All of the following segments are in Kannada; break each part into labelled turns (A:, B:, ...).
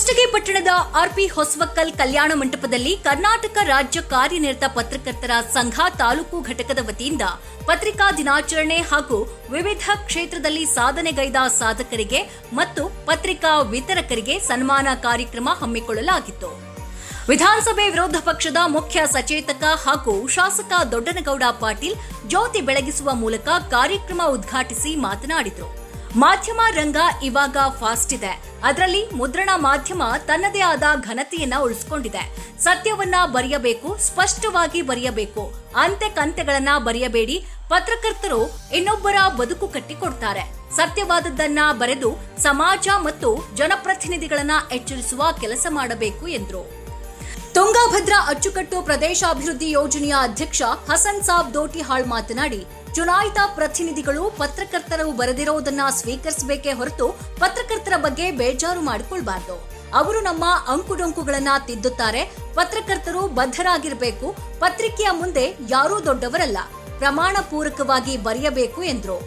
A: ಕುಷ್ಟಗಿ ಪಟ್ಟಣದ ಆರ್ಪಿ ಹೊಸವಕ್ಕಲ್ ಕಲ್ಯಾಣ ಮಂಟಪದಲ್ಲಿ ಕರ್ನಾಟಕ ರಾಜ್ಯ ಕಾರ್ಯನಿರತ ಪತ್ರಕರ್ತರ ಸಂಘ ತಾಲೂಕು ಘಟಕದ ವತಿಯಿಂದ ಪತ್ರಿಕಾ ದಿನಾಚರಣೆ ಹಾಗೂ ವಿವಿಧ ಕ್ಷೇತ್ರದಲ್ಲಿ ಸಾಧನೆಗೈದ ಸಾಧಕರಿಗೆ ಮತ್ತು ಪತ್ರಿಕಾ ವಿತರಕರಿಗೆ ಸನ್ಮಾನ ಕಾರ್ಯಕ್ರಮ ಹಮ್ಮಿಕೊಳ್ಳಲಾಗಿತ್ತು. ವಿಧಾನಸಭೆ ವಿರೋಧ ಪಕ್ಷದ ಮುಖ್ಯ ಸಚೇತಕ ಹಾಗೂ ಶಾಸಕ ದೊಡ್ಡನಗೌಡ ಪಾಟೀಲ್ ಜ್ಯೋತಿ ಬೆಳಗಿಸುವ ಮೂಲಕ ಕಾರ್ಯಕ್ರಮ ಉದ್ಘಾಟಿಸಿ ಮಾತನಾಡಿದರು. ಮಾಧ್ಯಮ ರಂಗ ಇವಾಗ ಫಾಸ್ಟ್ ಇದೆ. ಅದರಲ್ಲಿ ಮುದ್ರಣ ಮಾಧ್ಯಮ ತನ್ನದೇ ಆದ ಘನತೆಯನ್ನ ಉಳಿಸಿಕೊಂಡಿದೆ. ಸತ್ಯವನ್ನ ಬರೆಯಬೇಕು, ಸ್ಪಷ್ಟವಾಗಿ ಬರೆಯಬೇಕು. ಅಂತೆ ಕಂತೆಗಳನ್ನ ಬರೆಯಬೇಡಿ. ಪತ್ರಕರ್ತರು ಇನ್ನೊಬ್ಬರ ಬದುಕು ಕಟ್ಟಿಕೊಡ್ತಾರೆ. ಸತ್ಯವಾದದ್ದನ್ನ ಬರೆದು ಸಮಾಜ ಮತ್ತು ಜನಪ್ರತಿನಿಧಿಗಳನ್ನ ಎಚ್ಚರಿಸುವ ಕೆಲಸ ಮಾಡಬೇಕು ಎಂದರು. ತುಂಗಭದ್ರಾ ಅಚ್ಚುಕಟ್ಟು ಪ್ರದೇಶಾಭಿವೃದ್ಧಿ ಯೋಜನೆಯ ಅಧ್ಯಕ್ಷ ಹಸನ್ ಸಾಬ್ ದೋಟಿಹಾಳ್ ಮಾತನಾಡಿ ಚುನಾಯಿತ ಪ್ರತಿನಿಧಿಗಳು ಪತ್ರಕರ್ತರು ಬರೆದಿರೋದನ್ನ ಸ್ವೀಕರಿಸಬೇಕೇ ಹೊರತು ಪತ್ರಕರ್ತರ ಬಗ್ಗೆ ಬೇಜಾರು ಮಾಡಿಕೊಳ್ಬಾರ್ದು. ಅವರು ನಮ್ಮ ಅಂಕುಡೊಂಕುಗಳನ್ನ ತಿದ್ದುತ್ತಾರೆ, ಪತ್ರಕರ್ತರು ಬದ್ಧರಾಗಿರಬೇಕು, ಪತ್ರಿಕೆಯ ಮುಂದೆ ಯಾರೂ ದೊಡ್ಡವರಲ್ಲ, ಪ್ರಮಾಣ ಪೂರಕವಾಗಿ ಬರೆಯಬೇಕು ಎಂದರು.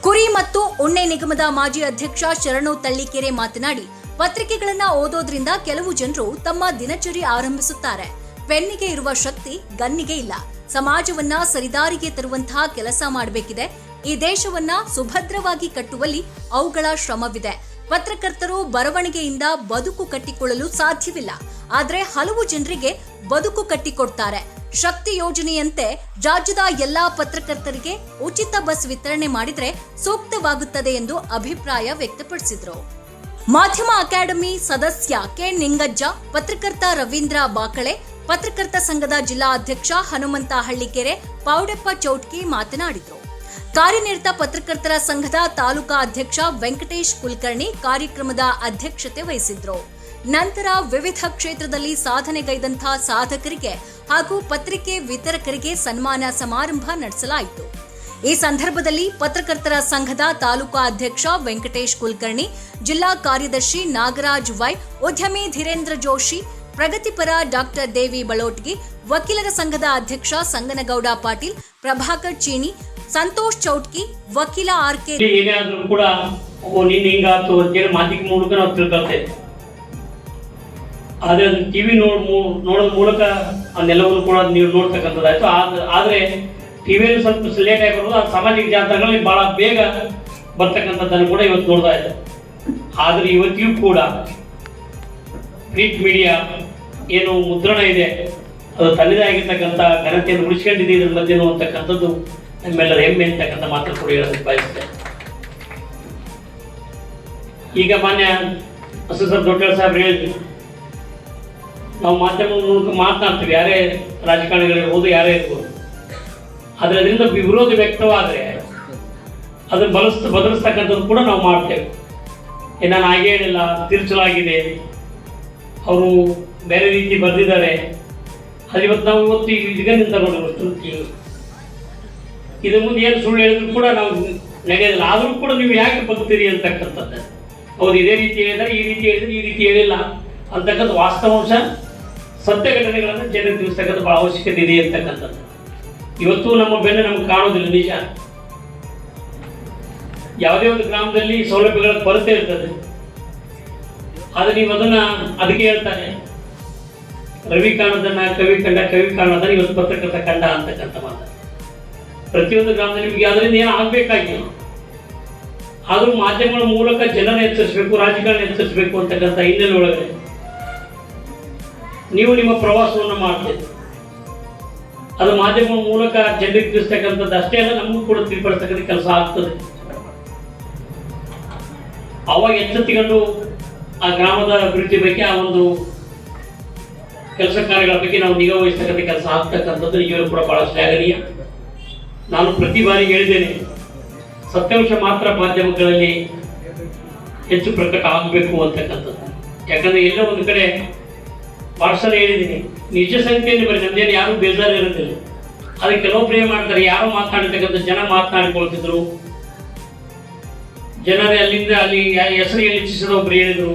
A: ಕುರಿ ಮತ್ತು ಉಣ್ಣೆ ನಿಗಮದ ಮಾಜಿ ಅಧ್ಯಕ್ಷ ಶರಣು ತಳ್ಳಿಕೆರೆ ಮಾತನಾಡಿ, ಪತ್ರಿಕೆಗಳನ್ನ ಓದೋದ್ರಿಂದ ಕೆಲವು ಜನರು ತಮ್ಮ ದಿನಚರಿ ಆರಂಭಿಸುತ್ತಾರೆ. ಪೆನ್ನಿಗೆ ಇರುವ ಶಕ್ತಿ ಗನ್ನಿಗೆ ಇಲ್ಲ. ಸಮಾಜವನ್ನ ಸರಿದಾರಿಗೆ ತರುವಂತಹ ಕೆಲಸ ಮಾಡಬೇಕಿದೆ. ಈ ದೇಶವನ್ನ ಸುಭದ್ರವಾಗಿ ಕಟ್ಟುವಲ್ಲಿ ಅವುಗಳ ಶ್ರಮವಿದೆ. ಪತ್ರಕರ್ತರು ಬರವಣಿಗೆಯಿಂದ ಬದುಕು ಕಟ್ಟಿಕೊಳ್ಳಲು ಸಾಧ್ಯವಿಲ್ಲ. ಆದರೆ ಹಲವು ಜನರಿಗೆ ಬದುಕು ಕಟ್ಟಿಕೊಡ್ತಾರೆ. ಶಕ್ತಿ ಯೋಜನೆಯಂತೆ ರಾಜ್ಯದ ಎಲ್ಲಾ ಪತ್ರಕರ್ತರಿಗೆ ಉಚಿತ ಬಸ್ ವಿತರಣೆ ಮಾಡಿದ್ರೆ ಸೂಕ್ತವಾಗುತ್ತದೆ ಎಂದು ಅಭಿಪ್ರಾಯ ವ್ಯಕ್ತಪಡಿಸಿದರು. ಮಾಧ್ಯಮ ಅಕಾಡೆಮಿ ಸದಸ್ಯ ಕೆ ನಿಂಗಜ್ಜ, ಪತ್ರಕರ್ತ ರವೀಂದ್ರ ಬಾಕಳೆ ಪತ್ರಕರ್ತ ಸಂಘದ ಜಿಲ್ಲಾ ಅಧ್ಯಕ್ಷ ಹನುಮಂತ ಹಳ್ಳಿಕೆರೆ ಪೌಡೆಪ್ಪ ಚೌಟ್ಕಿ ಮಾತನಾಡಿದರು. ಕಾರ್ಯನಿರತ ಪತ್ರಕರ್ತರ ಸಂಘದ ತಾಲೂಕಾ ಅಧ್ಯಕ್ಷ ವೆಂಕಟೇಶ್ ಕುಲಕರ್ಣಿ ಕಾರ್ಯಕ್ರಮದ ಅಧ್ಯಕ್ಷತೆ ವಹಿಸಿದ್ರು. ನಂತರ ವಿವಿಧ ಕ್ಷೇತ್ರದಲ್ಲಿ ಸಾಧನೆಗೈದಂತಹ ಸಾಧಕರಿಗೆ ಹಾಗೂ ಪತ್ರಿಕೆ ವಿತರಕರಿಗೆ ಸನ್ಮಾನ ಸಮಾರಂಭ ನಡೆಸಲಾಯಿತು. ಈ ಸಂದರ್ಭದಲ್ಲಿ ಪತ್ರಕರ್ತರ ಸಂಘದ ತಾಲೂಕಾ ಅಧ್ಯಕ್ಷ ವೆಂಕಟೇಶ್ ಕುಲಕರ್ಣಿ, ಜಿಲ್ಲಾ ಕಾರ್ಯದರ್ಶಿ ನಾಗರಾಜ್ ವೈ, ಉದ್ಯಮಿ ಧೀರೇಂದ್ರ ಜೋಶಿ ಪ್ರಗತಿಪರ ಡಾಕ್ಟರ್ ದೇವಿ ಬಳೋಟ್ಗಿ ವಕೀಲರ ಸಂಘದ ಅಧ್ಯಕ್ಷ ಸಂಗನಗೌಡ ಪಾಟೀಲ್, ಪ್ರಭಾಕರ್ ಚೀನಿ, ಸಂತೋಷ್ ಚೌಟ್ಕಿ, ವಕೀಲ ಆರ್ ಕೆ
B: ಏನಾದ್ರೂ ಕೂಡ ಓ ನೀನ್ ಹಿಂಗಾತು ಅಂತೇಳಿ ಮಾಧ್ಯಮ ಮೂಲಕ ನಾವು ತಿಳ್ಕೊಳ್ತೇವೆ. ಆದ್ರೆ ಅದು ಟಿವಿ ನೋಡ್ ನೋಡೋದ್ ಮೂಲಕ ಅದನ್ನೆಲ್ಲವನ್ನು ಕೂಡ ನೀವು ನೋಡ್ತಕ್ಕಂಥದ್ದಾಯ್ತು. ಆದ್- ಆದ್ರೆ ಟಿವಿಯಲ್ಲಿ ಸ್ವಲ್ಪ ಲೇಟ್ ಆಗಿ ಬರೋದು, ಆ ಸಾಮಾಜಿಕ ಜಾಲತಾಣಗಳಲ್ಲಿ ಬಹಳ ಬೇಗ ಬರ್ತಕ್ಕಂಥದ್ದನ್ನು ಕೂಡ ಇವತ್ತು ನೋಡ್ತಾ ಇದ್ದೆ ಆದ್ರೆ ಇವತ್ತಿಗೂ ಕೂಡ ಪ್ರಿಂಟ್ ಮೀಡಿಯಾ ಏನು ಮುದ್ರಣ ಇದೆ. ಅದು ತನ್ನದೇ ಆಗಿರ್ತಕ್ಕಂಥ ಘನತೆಯನ್ನು ಉಳಿಸ್ಕೊಂಡಿದೆ, ಇದ್ರ ಮಧ್ಯೆ ಅಂತಕ್ಕಂಥದ್ದು ನಮ್ಮೆಲ್ಲರ ಹೆಮ್ಮೆ ಅಂತಕ್ಕಂಥ ಮಾತ್ರ ಕೂಡ ಹೇಳೋದಕ್ಕೆ ಬಯಸುತ್ತೆ ಈಗ ಮಾನ್ಯ ಅಸೋಸರ್ ದೊಡ್ಡ ಸಾಹೇಬ್ ಹೇಳಿದ್ರು. ನಾವು ಮಾಧ್ಯಮದ ಮೂಲಕ ಮಾತನಾಡ್ತೀವಿ, ಯಾರೇ ರಾಜಕಾರಣಿಗಳಿರ್ಬೋದು ಯಾರೇ ಇರ್ಬೋದು. ಆದರೆ ಅದರಿಂದ ವಿರೋಧ ವ್ಯಕ್ತವಾದರೆ ಅದನ್ನು ಬಲಸ್ ಬದಲಿಸ್ತಕ್ಕಂಥದ್ದು ಕೂಡ ನಾವು ಮಾಡ್ತೇವೆ. ನಾನು ಹಾಗೆ ಹೇಳಿಲ್ಲ, ತಿರುಚಲಾಗಿದೆ. ಅವರು ಬೇರೆ ರೀತಿ ಬರೆದಿದ್ದಾರೆ. ಅದು ಇವತ್ತು ನಾವು ಇವತ್ತು ತಗೊಂಡು ನೋಡಿ ಇದ್ರ ಮುಂದೆ ಏನು ಸುಳ್ಳು ಹೇಳಿದ್ರು ಕೂಡ ನಾವು ನಡೆಯೋದಿಲ್ಲ ಆದರೂ ಕೂಡ ನೀವು ಯಾಕೆ ಬಗ್ತೀರಿ ಅಂತಕ್ಕಂಥದ್ದು. ಅವ್ರು ಇದೇ ರೀತಿ ಹೇಳಿದ್ರೆ ಈ ರೀತಿ ಹೇಳಿದ್ರೆ ಈ ರೀತಿ ಹೇಳಿಲ್ಲ ಅಂತಕ್ಕಂಥ ವಾಸ್ತವಾಂಶ ಸತ್ಯ ಘಟನೆಗಳನ್ನು ಜನರಿಗೆ ತಿಳಿಸ್ತಕ್ಕಂಥ ಬಹಳ ಅವಶ್ಯಕತೆ ಇದೆ ಅಂತಕ್ಕಂಥದ್ದು. ಇವತ್ತು ನಮ್ಮ ಬೆನ್ನು ನಮ್ಗೆ ಕಾಣೋದಿಲ್ಲ, ನಿಜ. ಯಾವುದೇ ಒಂದು ಗ್ರಾಮದಲ್ಲಿ ಸೌಲಭ್ಯಗಳ ಕೊರತೆ ಇರ್ತದೆ. ಆದರೆ ನೀವು ಅದನ್ನು, ಅದಕ್ಕೆ ಹೇಳ್ತಾರೆ ರವಿ ಕಾಣದನ್ನ, ಕವಿ ಕಂಡ, ಕವಿ ಕಾಣದನ್ನ ಇವತ್ತು ಪತ್ರಕರ್ತ ಕಂಡ ಅಂತಕ್ಕಂಥ ಮಾತು. ಪ್ರತಿಯೊಂದು ಗ್ರಾಮದಲ್ಲಿ ನಿಮಗೆ ಅದರಿಂದ ಏನು ಆಗ್ಬೇಕಾಗಿಲ್ಲ. ಆದರೂ ಮಾಧ್ಯಮಗಳ ಮೂಲಕ ಜನರ ಎಚ್ಚರಿಸಬೇಕು ರಾಜಕಾರಣ ಎಚ್ಚರಿಸಬೇಕು ಅಂತಕ್ಕಂಥ ಹಿನ್ನೆಲೆ ಒಳಗಡೆ. ನೀವು ನಿಮ್ಮ ಪ್ರವಾಸವನ್ನು ಮಾಡ್ತೀರಿ. ಅದು ಮಾಧ್ಯಮಗಳ ಮೂಲಕ ಜನರಿಗೆ ತಿಳಿಸ್ತಕ್ಕಂಥದ್ದು ಅಷ್ಟೇ ಅಲ್ಲ, ನಮಗೂ ಕೂಡ ತಿಳಿಪಡಿಸ್ತಕ್ಕಂಥ ಕೆಲಸ ಆಗ್ತದೆ. ಅವಾಗ ಎಚ್ಚೆತ್ತುಕೊಂಡು ಆ ಗ್ರಾಮದ ಅಭಿವೃದ್ಧಿ ಬಗ್ಗೆ ಆ ಒಂದು ಕೆಲಸ ಕಾರ್ಯಗಳ ಬಗ್ಗೆ ನಾವು ನಿಗಾ ವಹಿಸ್ತಕ್ಕಂಥ ಕೆಲಸ ಆಗ್ತಕ್ಕಂಥದ್ದು ನಿಜವೂ ಕೂಡ ಬಹಳ ಶ್ಲಾಘನೀಯ ನಾನು ಪ್ರತಿ ಬಾರಿ ಹೇಳಿದ್ದೇನೆ, ಸತ್ಯಾಂಶ ಮಾತ್ರ ಮಾಧ್ಯಮಗಳಲ್ಲಿ ಹೆಚ್ಚು ಪ್ರಕಟ ಆಗಬೇಕು ಅಂತಕ್ಕಂಥದ್ದು. ಯಾಕಂದ್ರೆ ಎಲ್ಲೋ ಒಂದು ಕಡೆ ಭಾಷಣ ಹೇಳಿದ್ದೀನಿ, ನಿಜ ಸಂಖ್ಯೆಯಲ್ಲಿ ಬರೀ ನಮ್ದೇನು ಯಾರು ಬೇಜಾರು ಇರೋದಿಲ್ಲ. ಅದಕ್ಕೆ ಕೆಲವು ಪ್ರಿಯ ಮಾಡ್ತಾರೆ, ಯಾರು ಮಾತನಾಡಿರ್ತಕ್ಕಂಥ ಜನ ಮಾತನಾಡಿಕೊಳ್ತಿದ್ರು ಜನರೇ ಅಲ್ಲಿಂದ ಅಲ್ಲಿ ಹೆಸರು ಹೆಚ್ಚಿಸಿದ ಒಬ್ರು ಹೇಳಿದ್ರು.